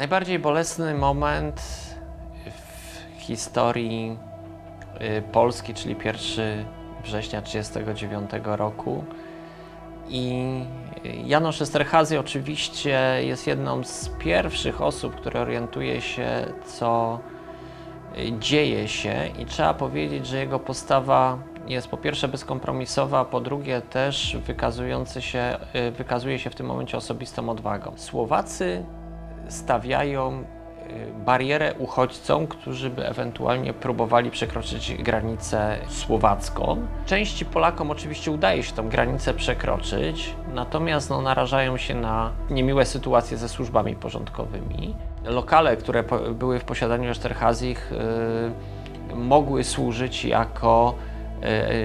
Najbardziej bolesny moment w historii y, Polski, czyli 1 września 1939 roku. I Janusz Esterhazy oczywiście jest jedną z pierwszych osób, które orientuje się, co y, dzieje się i trzeba powiedzieć, że jego postawa jest po pierwsze bezkompromisowa, po drugie też wykazujący się, y, wykazuje się w tym momencie osobistą odwagą. Słowacy stawiają y, barierę uchodźcom, którzy by ewentualnie próbowali przekroczyć granicę słowacką. Części Polakom oczywiście udaje się tą granicę przekroczyć, natomiast no, narażają się na niemiłe sytuacje ze służbami porządkowymi. Lokale, które były w posiadaniu Esterhazich, y, mogły służyć jako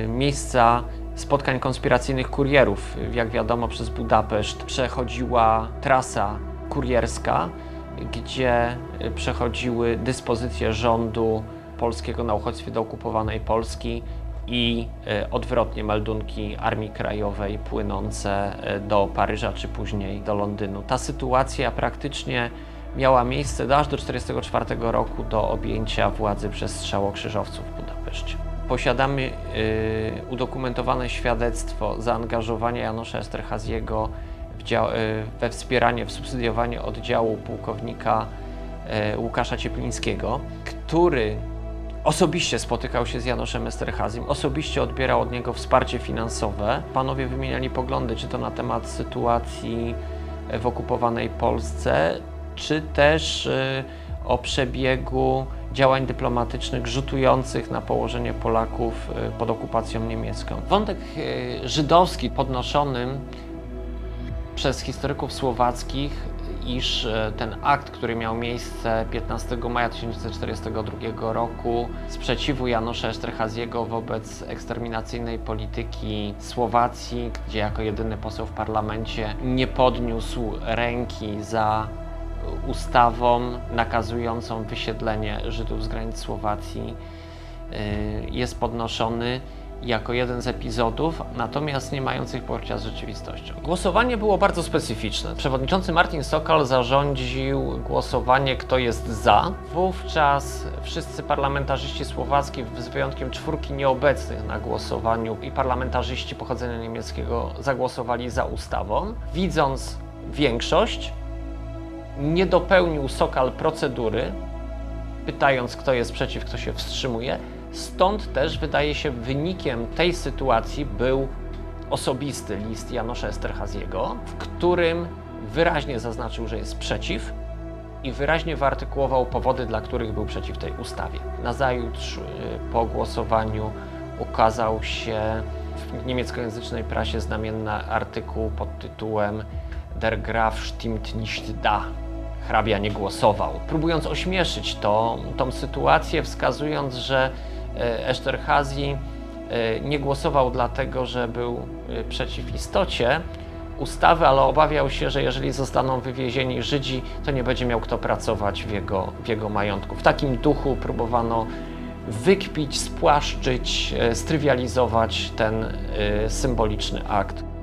y, miejsca spotkań konspiracyjnych kurierów. Jak wiadomo, przez Budapeszt przechodziła trasa kurierska, gdzie y, przechodziły dyspozycje rządu polskiego na uchodźstwie do okupowanej Polski i y, odwrotnie meldunki Armii Krajowej płynące y, do Paryża czy później do Londynu. Ta sytuacja praktycznie miała miejsce aż do 1944 roku do objęcia władzy przez strzałokrzyżowców w Budapeszcie. Posiadamy udokumentowane świadectwo zaangażowania Janusza Esterhaziego we wspieranie, w subsydiowanie oddziału pułkownika y, Łukasza Cieplińskiego, który osobiście spotykał się z Januszem Esterhazim, osobiście odbierał od niego wsparcie finansowe. Panowie wymieniali poglądy, czy to na temat sytuacji w okupowanej Polsce, czy też y, o przebiegu działań dyplomatycznych rzutujących na położenie Polaków y, pod okupacją niemiecką. Wątek y, żydowski podnoszonym przez historyków słowackich, iż e, ten akt, który miał miejsce 15 maja 1942 roku, sprzeciwu Janusza Esterhaziego wobec eksterminacyjnej polityki Słowacji, gdzie jako jedyny poseł w parlamencie nie podniósł ręki za ustawą nakazującą wysiedlenie Żydów z granic Słowacji, y, jest podnoszony jako jeden z epizodów, natomiast nie mających pokrycia z rzeczywistością. Głosowanie było bardzo specyficzne. Przewodniczący Martin Sokal zarządził głosowanie, kto jest za. Wówczas wszyscy parlamentarzyści słowacki, z wyjątkiem czwórki nieobecnych na głosowaniu i parlamentarzyści pochodzenia niemieckiego zagłosowali za ustawą. Widząc większość, nie dopełnił Sokal procedury, pytając, kto jest przeciw, kto się wstrzymuje. Stąd też wydaje się wynikiem tej sytuacji był osobisty list Janusza Esterhaziego, w którym wyraźnie zaznaczył, że jest przeciw i wyraźnie wyartykułował powody, dla których był przeciw tej ustawie. Nazajutrz y, po głosowaniu ukazał się w niemieckojęzycznej prasie znamienny artykuł pod tytułem Der Graf stimmt nicht da. Hrabia nie głosował. Próbując ośmieszyć to, tą sytuację, wskazując, że e, Esterhazy e, nie głosował dlatego, że był e, przeciw istocie ustawy, ale obawiał się, że jeżeli zostaną wywiezieni Żydzi, to nie będzie miał kto pracować w jego, w jego majątku. W takim duchu próbowano wykpić, spłaszczyć, strywializować ten symboliczny akt.